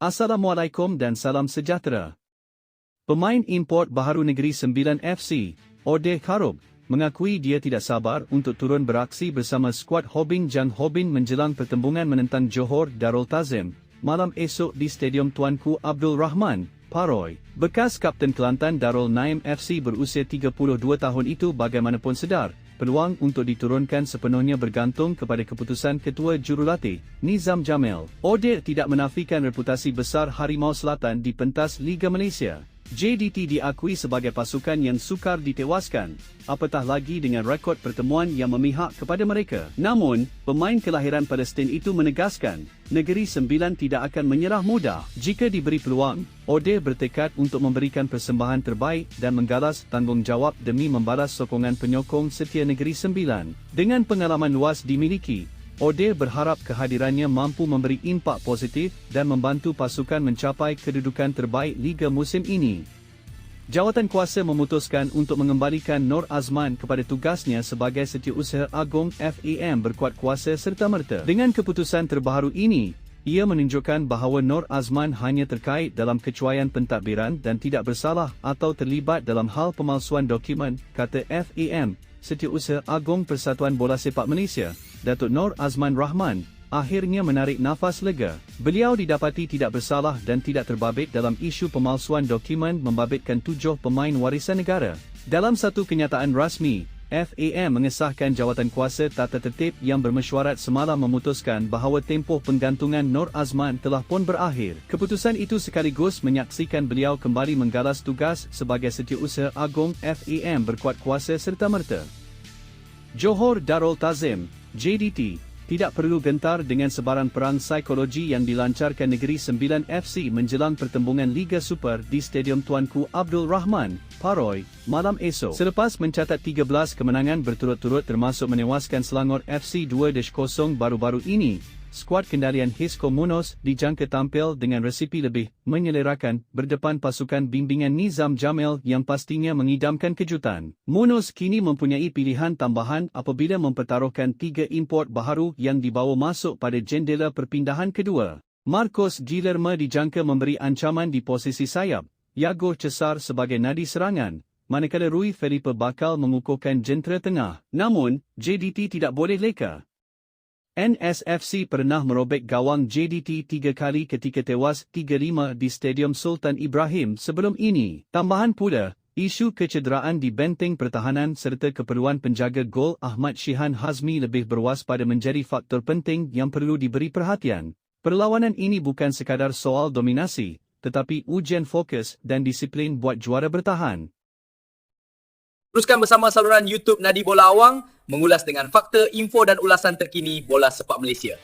Assalamualaikum dan salam sejahtera. Pemain import baharu negeri 9 FC, Ode Karub, mengakui dia tidak sabar untuk turun beraksi bersama skuad Hobin Jang Hobin menjelang pertembungan menentang Johor Darul Tazim, malam esok di Stadium Tuanku Abdul Rahman, Paroi. Bekas Kapten Kelantan Darul Naim FC berusia 32 tahun itu bagaimanapun sedar, peluang untuk diturunkan sepenuhnya bergantung kepada keputusan Ketua Jurulatih, Nizam Jamil. Odir tidak menafikan reputasi besar Harimau Selatan di pentas Liga Malaysia. JDT diakui sebagai pasukan yang sukar ditewaskan, apatah lagi dengan rekod pertemuan yang memihak kepada mereka. Namun, pemain kelahiran Palestin itu menegaskan, negeri sembilan tidak akan menyerah mudah jika diberi peluang. Ode bertekad untuk memberikan persembahan terbaik dan menggalas tanggungjawab demi membalas sokongan penyokong setia negeri sembilan. Dengan pengalaman luas dimiliki, Ode berharap kehadirannya mampu memberi impak positif dan membantu pasukan mencapai kedudukan terbaik Liga musim ini. Jawatan kuasa memutuskan untuk mengembalikan Nur Azman kepada tugasnya sebagai Setiausaha Agung FAM berkuat kuasa serta-merta. Dengan keputusan terbaru ini, ia menunjukkan bahawa Nur Azman hanya terkait dalam kecuaian pentadbiran dan tidak bersalah atau terlibat dalam hal pemalsuan dokumen, kata FAM, Setiausaha Agung Persatuan Bola Sepak Malaysia. Datuk Nor Azman Rahman, akhirnya menarik nafas lega. Beliau didapati tidak bersalah dan tidak terbabit dalam isu pemalsuan dokumen membabitkan tujuh pemain warisan negara. Dalam satu kenyataan rasmi, FAM mengesahkan jawatan kuasa tata tertib yang bermesyuarat semalam memutuskan bahawa tempoh penggantungan Nor Azman telah pun berakhir. Keputusan itu sekaligus menyaksikan beliau kembali menggalas tugas sebagai Setiausaha Agung FAM berkuat kuasa serta-merta. Johor Darul Tazim, JDT, tidak perlu gentar dengan sebaran perang psikologi yang dilancarkan Negeri Sembilan FC menjelang pertembungan Liga Super di Stadium Tuanku Abdul Rahman, Paroi, malam esok. Selepas mencatat 13 kemenangan berturut-turut termasuk menewaskan Selangor FC 2-0 baru-baru ini, skuad kendalian Hisco Munos dijangka tampil dengan resipi lebih menyelerakan berdepan pasukan bimbingan Nizam Jamil yang pastinya mengidamkan kejutan. Munos kini mempunyai pilihan tambahan apabila mempertaruhkan tiga import baharu yang dibawa masuk pada jendela perpindahan kedua. Marcos Guillermo dijangka memberi ancaman di posisi sayap, Yago Cesar sebagai nadi serangan, manakala Rui Felipe bakal mengukuhkan jentera tengah. Namun, JDT tidak boleh leka. NSFC pernah merobek gawang JDT tiga kali ketika tewas 3-5 di Stadium Sultan Ibrahim sebelum ini. Tambahan pula, isu kecederaan di benteng pertahanan serta keperluan penjaga gol Ahmad Shihan Hazmi lebih berwaspada menjadi faktor penting yang perlu diberi perhatian. Perlawanan ini bukan sekadar soal dominasi, tetapi ujian fokus dan disiplin buat juara bertahan. Teruskan bersama saluran YouTube Nadi Bola Awang mengulas dengan fakta, info dan ulasan terkini bola sepak Malaysia.